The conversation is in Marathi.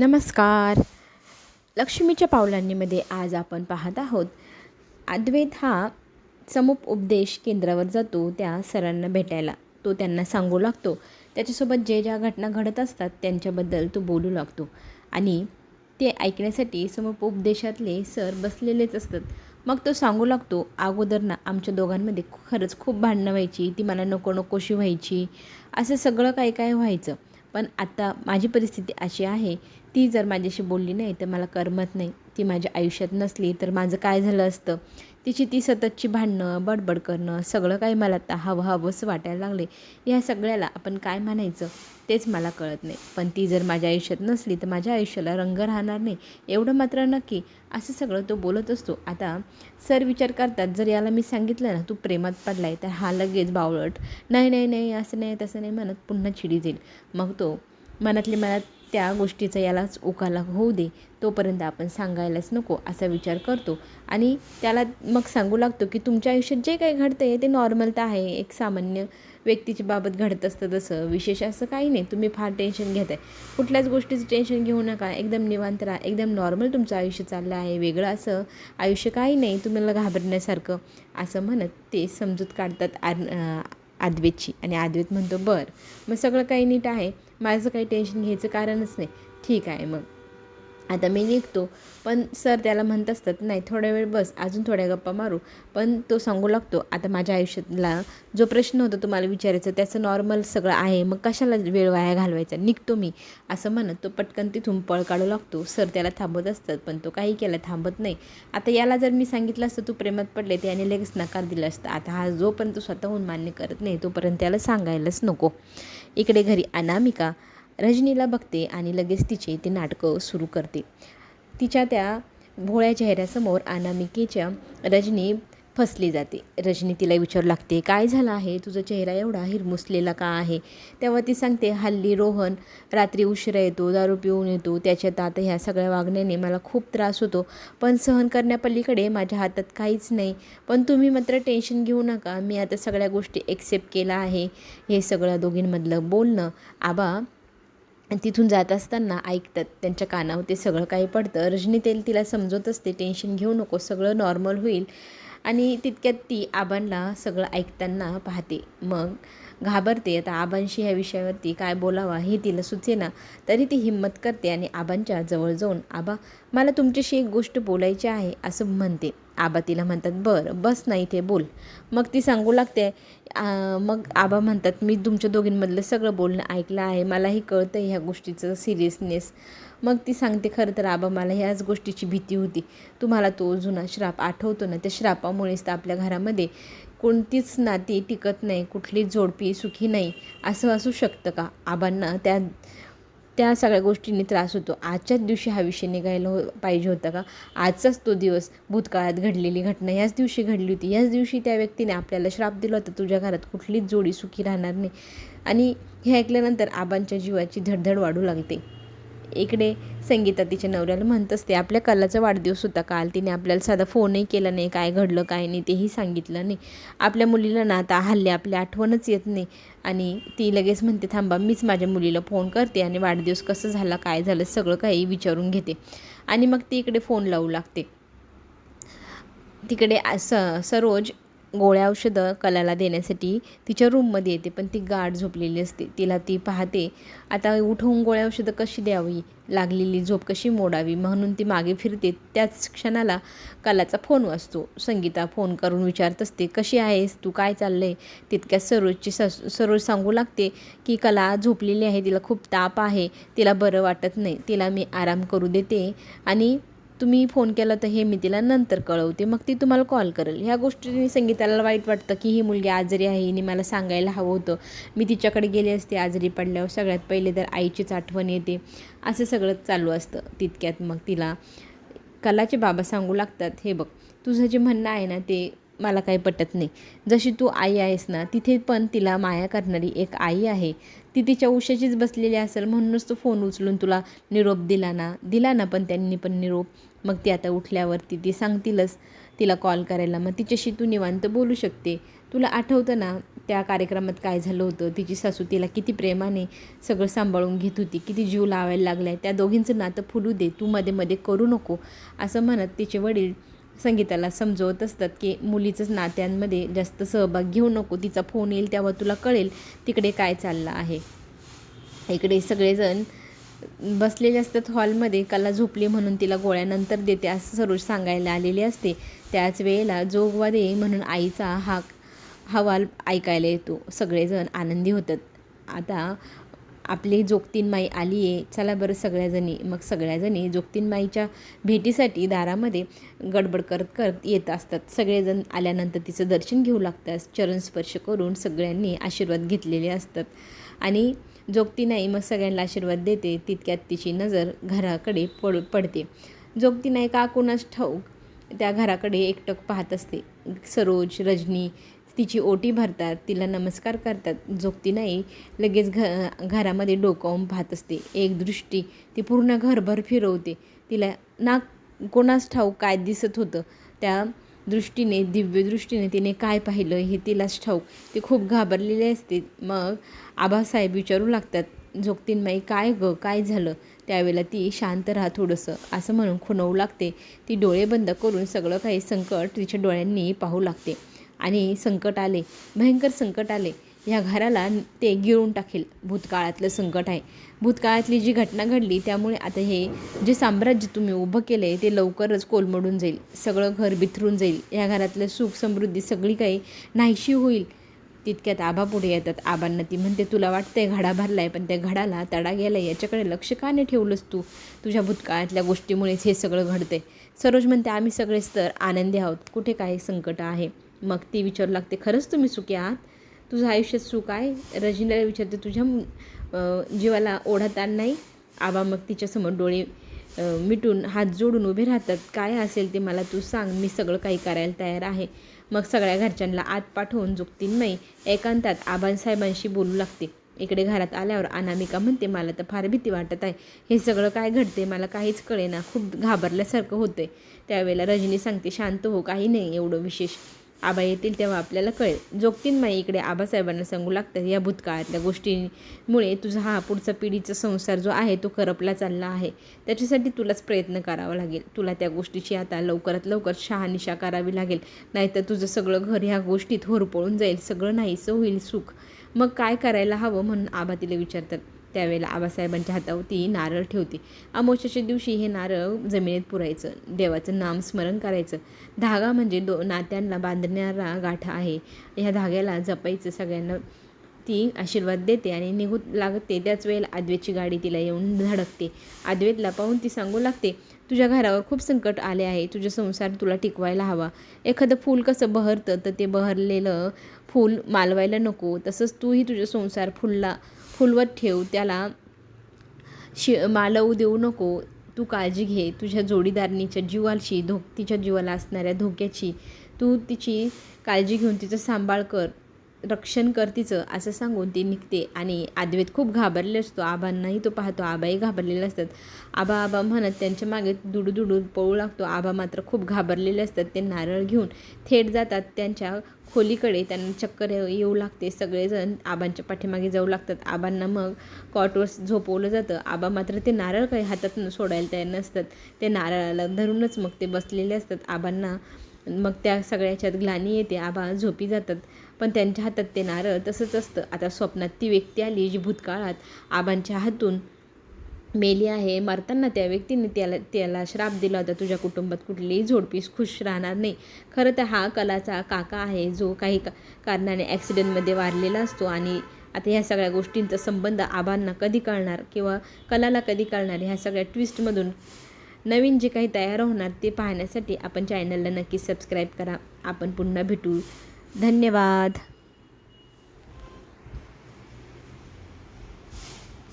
नमस्कार. लक्ष्मीच्या पावलांनीमध्ये आज आपण पाहत आहोत. अद्वैत हा समुप उपदेश केंद्रावर जातो त्या सरांना भेटायला. तो त्यांना सांगू लागतो. त्याच्यासोबत जे ज्या घटना घडत असतात त्यांच्याबद्दल तो बोलू लागतो. आणि ते ऐकण्यासाठी समुप उपदेशातले सर बसलेलेच असतात. मग तो सांगू लागतो अगोदर ना आमच्या दोघांमध्ये खरंच खूप भांडणं व्हायची ती मला नको नकोशी व्हायची असं सगळं काही काय व्हायचं. पण आता माझी परिस्थिती अशी आहे ती जर माझ्याशी बोलली नाही तर मला करमत नाही. ती माझ्या आयुष्यात नसली तर माझं काय झालं असतं? तिची ती सततची भांडणं बडबड करणं सगळं काही मला आता हवं हवंसं वाटायला लागले या सगळ्याला आपण काय म्हणायचं? तेच मला कळत नाही. पण ती जर माझ्या आयुष्यात नसली तर माझ्या आयुष्याला रंग राहणार नाही. एवढं मात्र नक्की. असं सगळं तो बोलत असतो. आता सर विचार करतात जर याला मी सांगितलं ना तू प्रेमात पडलाय तर हा लगेच बावळट. नाही नाही नाही असं नाही तसं नाही म्हणत पुन्हा चिडी जाईल. मग तो मनातली मनात त्या गोष्टीचा यालाच उकाला होऊ दे तोपर्यंत आपण सांगायलाच नको असा विचार करतो. आणि त्याला मग सांगू लागतो की तुमच्या आयुष्यात जे काही घडतं आहे ते नॉर्मल तर आहे. एक सामान्य व्यक्तीची बाबत घडत असतं तसं. विशेष असं काही नाही. तुम्ही फार टेन्शन घेत आहे कुठल्याच गोष्टीचं टेन्शन घेऊ नका. एकदम निवांत राहा. एकदम नॉर्मल तुमचं आयुष्य चाललं आहे. वेगळं असं आयुष्य काही नाही. तुम्हाला घाबरण्यासारखं असं म्हणत ते समजूत काढतात आर आद्वेतची आणि आद्वेत म्हणतो बरं. मग सगळं काही नीट आहे. माझं काही टेन्शन घ्यायचं कारणच नाही. ठीक आहे मग. आता मी निघतो. पण सर त्याला म्हणत असतात नाही थोड्या वेळ बस अजून थोड्या गप्पा मारू. पण तो सांगू लागतो आता माझ्या आयुष्यातला जो प्रश्न होता तुम्हाला विचारायचा त्याचं नॉर्मल सगळं आहे. मग कशाला वेळ वाया घालवायचा? निघतो मी. असं म्हणत तो पटकन तिथून पळ काढू लागतो. सर त्याला थांबत असतात पण तो काही केला थांबत नाही. आता याला जर मी सांगितलं असतं तू प्रेमात पडले त्याने लगेच नकार दिला असता. आता हा जोपर्यंत स्वतःहून मान्य करत नाही तोपर्यंत त्याला सांगायलाच नको. इकडे घरी अनामिका रजनीला बघते आणि लगेच तिचे ते नाटकं सुरू करते. तिच्या त्या भोळ्या चेहऱ्यासमोर अनामिकेच्या रजनी फसली जाते. रजनी तिला विचारू लागते काय झालं आहे? तुझा चेहरा एवढा हिरमुसलेला का आहे? तेव्हा ती सांगते हल्ली रोहन रात्री उशिरा येतो दारू पिऊन येतो त्याच्यात आता ह्या सगळ्या वागण्याने मला खूप त्रास होतो. पण सहन करण्यापलीकडे माझ्या हातात काहीच नाही. पण तुम्ही मात्र टेन्शन घेऊ नका. मी आता सगळ्या गोष्टी एक्सेप्ट केला आहे. हे सगळं दोघींमधलं बोलणं आबा तिथून जात असताना ऐकतात त्यांच्या कानावर ते सगळं काही पडतं. रजनी तेल तिला समजत असते टेन्शन घेऊ नको सगळं नॉर्मल होईल. आणि तितक्यात ती आबांना सगळं ऐकताना पाहते. मग घाबरते. आता आबांशी ह्या विषयावरती काय बोलावा हे तिला सुचेना. तरी ती हिंमत करते आणि आबांच्या जवळ जाऊन आबा मला तुमच्याशी एक गोष्ट बोलायची आहे असं म्हणते. आबा तिला म्हणतात बरं बस नाही ते बोल. मग ती सांगू लागते मग आबा म्हणतात मी तुमच्या दोघींमधलं सगळं बोलणं ऐकलं आहे मलाही कळतं ह्या गोष्टीचं सिरियसनेस मग ती सांगते खरं तर आबा मला ह्याच गोष्टीची भीती होती. तुम्हाला तो जुना श्राप आठवतो ना त्या श्रापामुळेच तर आपल्या घरामध्ये कोणतीच नाती टिकत नाही कुठलीच जोडपी सुखी नाही असं असू शकतं का? आबांना त्या त्या सगळ्या गोष्टींनी त्रास होतो. आजच्याच दिवशी हा विषय निघायला हो पाहिजे होता का? आजचाच तो दिवस भूतकाळात घडलेली घटना याच दिवशी घडली होती. याच दिवशी त्या व्यक्तीने आपल्याला श्राप दिला होता तुझ्या घरात कुठलीच जोडी सुखी राहणार नाही. आणि हे ऐकल्यानंतर आबांच्या जीवाची धडधड वाढू लागते. इकडे संगीता तिच्या नवऱ्याला म्हणत असते आपल्या कलाचा वाढदिवस होता काल तिने आपल्याला साधा फोनही केला नाही काय घडलं काय नाही तेही सांगितलं नाही. आपल्या मुलीला ना आता हल्ले आपली आठवणच येत नाही. आणि ती लगेच म्हणते थांबा मीच माझ्या मुलीला फोन करते आणि वाढदिवस कसं झाला काय झालं सगळं काही विचारून घेते. आणि मग ती इकडे फोन लावू लागते. तिकडे स सरोज गोळ्या औषधं कलाला देण्यासाठी तिच्या रूममध्ये येते पण ती गाढ झोपलेली असते. तिला ती पाहते आता उठवून गोळ्या औषधं कशी द्यावी? लागलेली झोप कशी मोडावी? म्हणून ती मागे फिरते. त्याच क्षणाला कलाचा फोन वाजतो. संगीता फोन करून विचारत असते कशी आहेस? तू काय चाललं आहे तितक्या सरोजची सस सरोज सांगू लागते की कला झोपलेली आहे तिला खूप ताप आहे तिला बरं वाटत नाही. तिला मी आराम करू देते आणि तुम्ही फोन केला तर हे मी तिला नंतर कळवते. मग ती तुम्हाला कॉल करेल. ह्या गोष्टीने संगीताला वाईट वाटतं की ही मुलगी आजारी आहे हिने मला सांगायला हवं होतं. मी तिच्याकडे गेले असते आजारी पडल्यावर. सगळ्यात पहिले तर आईचीच आठवण येते. असं सगळं चालू असतं तितक्यात मग तिला. कलाचे बाबा सांगू लागतात हे बघ तुझं जे म्हणणं आहे ना ते मला काही पटत नाही. जशी तू आई आहेस ना तिथे पण तिला माया करणारी एक आई आहे. ती तिच्या उशाचीच बसलेली असेल म्हणूनच तो फोन उचलून तुला निरोप दिला ना दिला ना पण त्यांनी पण निरोप. मग ती आता उठल्यावरती ती सांगतीलच तिला कॉल करायला. मग तिच्याशी तू निवांत बोलू शकते. तुला आठवतं ना त्या कार्यक्रमात काय झालं होतं? तिची सासू तिला किती प्रेमाने सगळं सांभाळून घेत होती. किती जीव लावायला लागला आहे त्या दोघींचं नातं फुलू दे. तू मध्ये मध्ये करू नको. असं म्हणत तिचे वडील संगीताला समजवत असतात की मुलीचंच नात्यांमध्ये जास्त सहभाग घेऊ नको तिचा फोन येईल तेव्हा तुला कळेल तिकडे काय चाललं आहे. इकडे सगळेजण बसलेले असतात हॉलमध्ये कला झोपली म्हणून तिला गोळ्यानंतर देते असं सरोज सांगायला आलेले असते. त्याच वेळेला जोगवा दे म्हणून आईचा हा हवाल ऐकायला येतो. सगळेजण आनंदी होतात. आता आपली जोगतीनमाई आली आहे चला बरं सगळ्याजणी. मग सगळ्याजणी जोगतीनमाईच्या भेटीसाठी दारामध्ये गडबड करत करत येत असतात. सगळेजण आल्यानंतर तिचं दर्शन घेऊ लागतात. चरणस्पर्श करून सगळ्यांनी आशीर्वाद घेतलेले असतात. आणि जोगती मग सगळ्यांना आशीर्वाद देते. तितक्यात तिची नजर घराकडे पड पडते. जोगती का कोणास ठाऊक? त्या घराकडे एकटक पाहत असते. सरोज रजनी तिची ओटी भरतात तिला नमस्कार करतात झोपती नाही लगेच घ घरामध्ये डोकावून पाहत असते. एक दृष्टी ती पूर्ण घरभर फिरवते. तिला ना कोणास ठाऊक काय दिसत होतं? त्या दृष्टीने दिव्यदृष्टीने तिने काय पाहिलं हे तिलाच ठाऊक. ती खूप घाबरलेली असते. मग आबासाहेब विचारू लागतात झोकतीनमाई काय गं? काय झालं? त्यावेळेला ती शांत राहा थोडंसं. असं म्हणून खुणवू लागते. ती डोळे बंद करून सगळं काही संकट तिच्या डोळ्यांनी पाहू लागते. आणि संकट आले भयंकर संकट आले. ह्या घराला ते गिळून टाकेल. भूतकाळातलं संकट आहे. भूतकाळातली जी घटना घडली त्यामुळे आता हे जे साम्राज्य तुम्ही उभं केलं आहे ते लवकरच कोलमडून जाईल. सगळं घर बिथरून जाईल. या घरातलं सुख समृद्धी सगळी काही नाहीशी होईल. तितक्यात आबा पुढे येतात. आबांना ती म्हणते तुला वाटतंय घडा भरला आहे पण त्या घडाला तडा गेला याच्याकडे लक्ष का नाही ठेवलंस तू? तुझ्या भूतकाळातल्या गोष्टीमुळेच हे सगळं घडतंय. सरोज म्हणते आम्ही सगळेच तर आनंदी आहोत. कुठे काय संकट आहे? मग ती विचारू लागते खरंच तुम्ही सुखी आहात? तुझं आयुष्यात सुख आहे? रजनीला विचारते तुझ्या जीवाला ओढत आण नाही? आबा मग तिच्यासमोर डोळे मिटून हात जोडून उभे राहतात. काय असेल ते मला तू सांग मी सगळं काही करायला तयार आहे. मग सगळ्या घरच्यांना आत पाठवून जुक्तींमयी एकांतात आबांसाहेबांशी बोलू लागते. इकडे घरात आल्यावर अनामिका म्हणते मला तर फार भीती वाटत आहे. हे सगळं काय घडते मला काहीच कळेना. खूप घाबरल्यासारखं होतंय. त्यावेळेला रजनी सांगते शांत हो काही नाही एवढं विशेष. आबा येतील तेव्हा आपल्याला कळेल. जोगतीनमाई इकडे आबासाहेबांना सांगू लागतात या भूतकाळातल्या गोष्टींमुळे तुझा हा पुढचा पिढीचा संसार जो आहे तो करपला चालला आहे. त्याच्यासाठी तुलाच प्रयत्न करावा लागेल. तुला त्या गोष्टीची आता लवकरात लवकर शहानिशा करावी लागेल. नाहीतर तुझं सगळं घर ह्या गोष्टीत होरपळून जाईल. सगळं नाहीसं होईल सुख. मग काय करायला हवं? म्हणून आबा तिला विचारतात. त्यावेळेला आबासाहेबांच्या हातावरती नारळ ठेवते. अमावस्याच्या दिवशी हे नारळ जमिनीत पुरायचं. देवाचं नाम स्मरण करायचं. धागा म्हणजे दो नात्यांना बांधणारा गाठा आहे. ह्या धाग्याला जपायचं सगळ्यांना ती आशीर्वाद देते आणि निघू लागते. त्याच वेळेला आद्वेची गाडी तिला येऊन धडकते. आद्वेतला पाहून ती सांगू लागते तुझ्या घरावर खूप संकट आले आहे. तुझा संसार तुला टिकवायला हवा. एखादं फूल कसं बहरतं तर ते बहरलेलं फूल मालवायला नको. तसंच तूही तुझा संसार फुलला फुलवत ठेव त्याला शि मालवू देऊ नको. तू काळजी घे. तुझ्या जोडीदारणीच्या जीवाशी धो तिच्या जीवाला असणाऱ्या धोक्याची तू तिची काळजी घेऊन तिचं सांभाळ कर. रक्षण करतीचं असं सांगून ती निघते आणि आद्वेत खूप घाबरले असतो. आबांनाही तो पाहतो आबाही घाबरलेले असतात. आबा आबा म्हणत त्यांच्या मागे दुडू दुडू पळू लागतो. आबा मात्र खूप घाबरलेले असतात. ते नारळ घेऊन थेट जातात. त्यांच्या खोलीकडे त्यांना चक्कर येऊ लागते. सगळेजण आबांच्या पाठीमागे जाऊ लागतात. आबांना मग कॉटवर झोपवलं जातं. आबा मात्र ते नारळ काही हातात सोडायला तयार नसतात. ते नारळाला धरूनच मग ते बसलेले असतात. आबांना मग त्या सगळ्याच्यात ग्लानी येते आबा झोपी जातात. पण त्यांच्या हातात ते नारळ तसंच असतं. आता स्वप्नात ती व्यक्ती आली जी भूतकाळात आबांच्या हातून मेली आहे. मरताना त्या व्यक्तीने त्याला त्याला श्राप दिला होता तुझ्या कुटुंबात कुठलीही झोडपीस खुश राहणार नाही. खरं तर हा कलाचा काका आहे जो काही का कारणाने ॲक्सिडेंटमध्ये वारलेला असतो आणि आता ह्या सगळ्या गोष्टींचा संबंध आबांना कधी कळणार? किंवा कलाला कधी कळणार? ह्या सगळ्या ट्विस्टमधून नवीन जे काही तयार होणार ते पाहण्यासाठी आपण चॅनलला नक्की सबस्क्राईब करा. आपण पुन्हा भेटू. धन्यवाद.